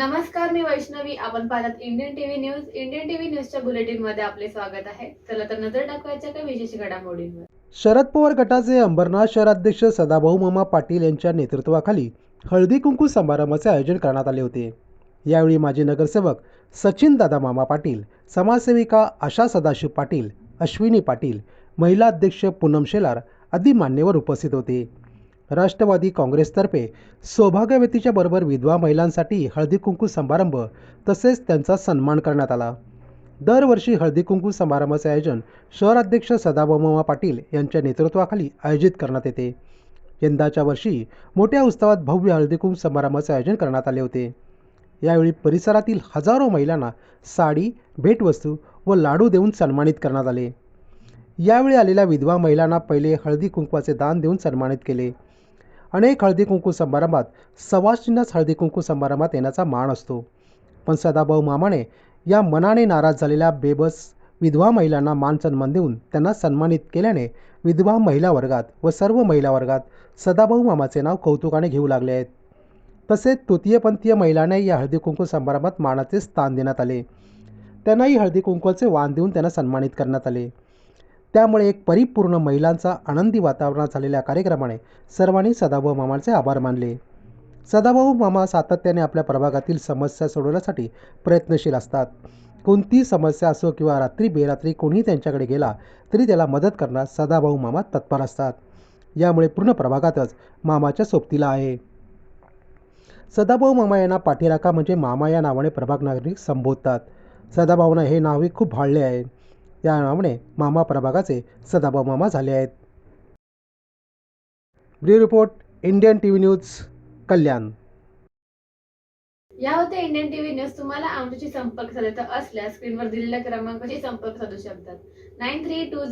नमस्कार मी वैष्णवी. आपण पाहतात Indian TV news Indian TV न्यूजच्या बुलेटिनमध्ये आपले स्वागत आहे. चला तर नजर टाकवायच्या काही विशेष घडामोडींवर. शरद पवार गटाचे अंबरनाथ शहराध्यक्ष सदाभाऊ मामा पाटील यांच्या नेतृत्वाखाली हळदी कुंकू समारंभाचे आयोजन करण्यात आले होते. यावेळी माजी नगरसेवक सचिन दादा मामा पाटील समाजसेविका आशा सदाशिव पाटील अश्विनी पाटील महिला अध्यक्ष पूनम शेलार आदी मान्यवर उपस्थित होते. राष्ट्रवादी काँग्रेसतर्फे सौभाग्यवतीच्या बरोबर विधवा महिलांसाठी हळदी कुंकू समारंभ तसेच त्यांचा सन्मान करण्यात आला. दरवर्षी हळदी कुंकू समारंभाचे आयोजन शहराध्यक्ष सदाभाऊ पाटील यांच्या नेतृत्वाखाली आयोजित करण्यात येते. यंदाच्या वर्षी मोठ्या उत्सवात भव्य हळदीकुंकू समारंभाचे आयोजन करण्यात आले होते. यावेळी परिसरातील हजारो महिलांना साडी भेटवस्तू व लाडू देऊन सन्मानित करण्यात आले. यावेळी आलेल्या विधवा महिलांना पहिले हळदी कुंकवाचे दान देऊन सन्मानित केले. अनेक हळदी कुंकू समारंभात सवासिनींनाच हळदी कुंकू समारंभात येण्याचा मान असतो. पण सदाभाऊ मामाने या मनाने नाराज झालेल्या बेबस विधवा महिलांना मान सन्मान देऊन त्यांना सन्मानित केल्याने विधवा महिला वर्गात व सर्व महिला वर्गात सदाभाऊ मामाचे नाव कौतुकाने घेऊ लागले आहेत. तसेच तृतीयपंथीय महिलांना या हळदी कुंकू समारंभात मानाचे स्थान देण्यात आले. त्यांनाही हळदी कुंकूचे वाण देऊन त्यांना सन्मानित करण्यात आले. त्यामुळे एक परिपूर्ण महिलांचा आनंदी वातावरणात झालेल्या कार्यक्रमाने सर्वांनी सदाभाऊ मामाचे आभार मानले. सदाभाऊ मामा सातत्याने आपल्या प्रभागातील समस्या सोडवण्यासाठी प्रयत्नशील असतात. कोणतीही समस्या असो किंवा रात्री बेरात्री कोणीही त्यांच्याकडे गेला तरी त्याला मदत करण्यास सदाभाऊ मामा तत्पर असतात. यामुळे पूर्ण प्रभागातच मामाच्या सोबतीला आहे. सदाभाऊ मामा यांना पाठीराखा म्हणजे मामा या नावाने प्रभाग नागरिक संबोधतात. सदाभाऊंना हे नावही खूप भाळले आहे. या नावाने मामा प्रभागाचे सदाभाऊ मामा झाले आहेत. ब्री report Indian T V news Kalyan. या होत्या इंडियन टीव्ही न्यूज. तुम्हाला आमच्याशी संपर्क साधायचा असल्यास स्क्रीनवर दिलेल्या क्रमांकाशी संपर्क साधू शकतात. Nine three to